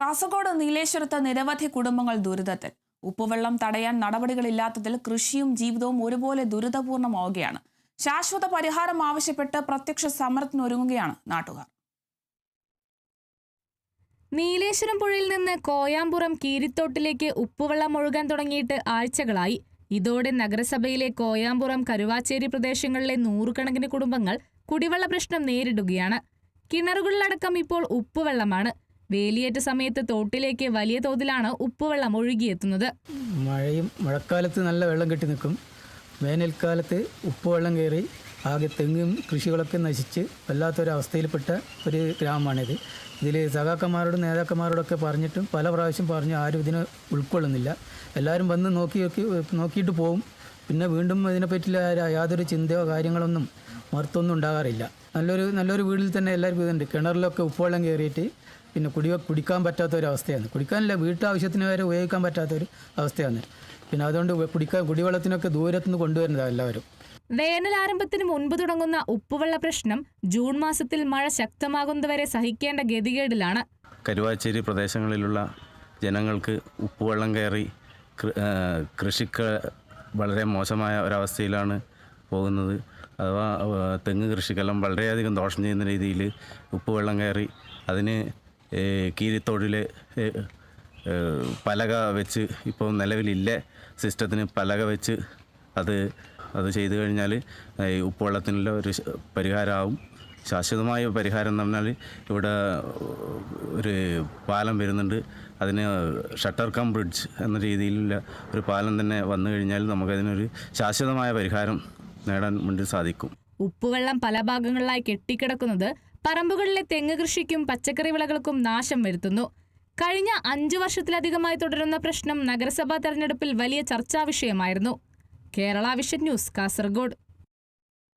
കാസർഗോഡ് നീലേശ്വരത്ത് നിരവധി കുടുംബങ്ങൾ ദുരിതത്തിൽ. ഉപ്പുവെള്ളം തടയാൻ നടപടികളില്ലാത്തതിൽ കൃഷിയും ജീവിതവും ഒരുപോലെ ദുരിതപൂർണമാവുകയാണ്. ശാശ്വത പരിഹാരം ആവശ്യപ്പെട്ട് പ്രത്യക്ഷ സമരത്തിനൊരുങ്ങുകയാണ് നാട്ടുകാർ. നീലേശ്വരം പുഴയിൽ നിന്ന് കോയാമ്പുറം കീരിത്തോട്ടിലേക്ക് ഉപ്പുവെള്ളം ഒഴുകാൻ തുടങ്ങിയിട്ട് ആഴ്ചകളായി. ഇതോടെ നഗരസഭയിലെ കോയാമ്പുറം കരുവാച്ചേരി പ്രദേശങ്ങളിലെ നൂറുകണക്കിന് കുടുംബങ്ങൾ കുടിവെള്ള പ്രശ്നം നേരിടുകയാണ്. കിണറുകളിലടക്കം ഇപ്പോൾ ഉപ്പുവെള്ളമാണ്. വേലിയേറ്റ സമയത്ത് തോട്ടിലേക്ക് വലിയ തോതിലാണ് ഉപ്പുവെള്ളം ഒഴുകിയെത്തുന്നത്. മഴയും മഴക്കാലത്ത് നല്ല വെള്ളം കെട്ടി നിൽക്കും. വേനൽക്കാലത്ത് ഉപ്പുവെള്ളം കയറി ആകെ തെങ്ങും കൃഷികളൊക്കെ നശിച്ച് വല്ലാത്തൊരവസ്ഥയിൽപ്പെട്ട ഒരു ഗ്രാമമാണിത്. ഇതിൽ സഖാക്കന്മാരോടും നേതാക്കന്മാരോടൊക്കെ പറഞ്ഞിട്ടും പല പ്രാവശ്യം പറഞ്ഞു ആരും ഇതിനെ ഉൾക്കൊള്ളുന്നില്ല. എല്ലാവരും വന്ന് നോക്കി നോക്കി നോക്കിയിട്ട് പോവും. പിന്നെ വീണ്ടും ഇതിനെപ്പറ്റിയുള്ള യാതൊരു ചിന്തയോ കാര്യങ്ങളൊന്നും മറുത്തൊന്നും ഉണ്ടാകാറില്ല. നല്ലൊരു നല്ലൊരു വീട്ടിൽ തന്നെ എല്ലാവർക്കും ഇതുണ്ട്. കിണറിലൊക്കെ ഉപ്പുവെള്ളം കയറിയിട്ട് പിന്നെ കുടി കുടിക്കാൻ പറ്റാത്ത ഒരു അവസ്ഥയാണ് കുടിക്കാനല്ല വീട്ടാവശ്യത്തിന് വരെ ഉപയോഗിക്കാൻ പറ്റാത്തൊരു അവസ്ഥയാണ്. പിന്നെ അതുകൊണ്ട് കുടിക്കാൻ കുടിവെള്ളത്തിനൊക്കെ ദൂരത്തുനിന്ന് കൊണ്ടുവരുന്നതാണ് എല്ലാവരും. വേനൽ ആരംഭത്തിന് മുൻപ് തുടങ്ങുന്ന ഉപ്പുവെള്ള പ്രശ്നം ജൂൺ മാസത്തിൽ മഴ ശക്തമാകുന്നതുവരെ സഹിക്കേണ്ട ഗതികേടിലാണ്. കരുവാച്ചേരി പ്രദേശങ്ങളിലുള്ള ജനങ്ങൾക്ക് ഉപ്പുവെള്ളം കയറി കൃഷിക്ക് വളരെ മോശമായ ഒരവസ്ഥയിലാണ് പോകുന്നത്. അഥവാ തെങ്ങ് കൃഷിക്കെല്ലാം വളരെയധികം ദോഷം ചെയ്യുന്ന രീതിയിൽ ഉപ്പുവെള്ളം കയറി അതിന് ഏ, പലക വെച്ച് ഇപ്പോൾ നിലവിലില്ല. സിസ്റ്റത്തിന് പലക വെച്ച് അത് അത് ചെയ്തു കഴിഞ്ഞാൽ ഉപ്പുവെള്ളത്തിനുള്ള ഒരു പരിഹാരമാവും ശാശ്വതമായ പരിഹാരം എന്ന് പറഞ്ഞാൽ ഇവിടെ ഒരു പാലം വരുന്നുണ്ട്. അതിന് ഷട്ടർ കം ബ്രിഡ്ജ് എന്ന രീതിയിലുള്ള ഒരു പാലം തന്നെ വന്നു കഴിഞ്ഞാൽ നമുക്കതിനൊരു ശാശ്വതമായ പരിഹാരം നേടാൻ വേണ്ടി സാധിക്കും. ഉപ്പുവെള്ളം പല ഭാഗങ്ങളിലായി കെട്ടിക്കിടക്കുന്നത് പറമ്പുകളിലെ തെങ്ങ് കൃഷിക്കും പച്ചക്കറി വിളകൾക്കും നാശം വരുത്തുന്നു. കഴിഞ്ഞ അഞ്ചു വർഷത്തിലധികമായി തുടരുന്ന പ്രശ്നം നഗരസഭാ തെരഞ്ഞെടുപ്പിൽ വലിയ ചർച്ചാ വിഷയമായിരുന്നു. Kerala vision news Kasaragod.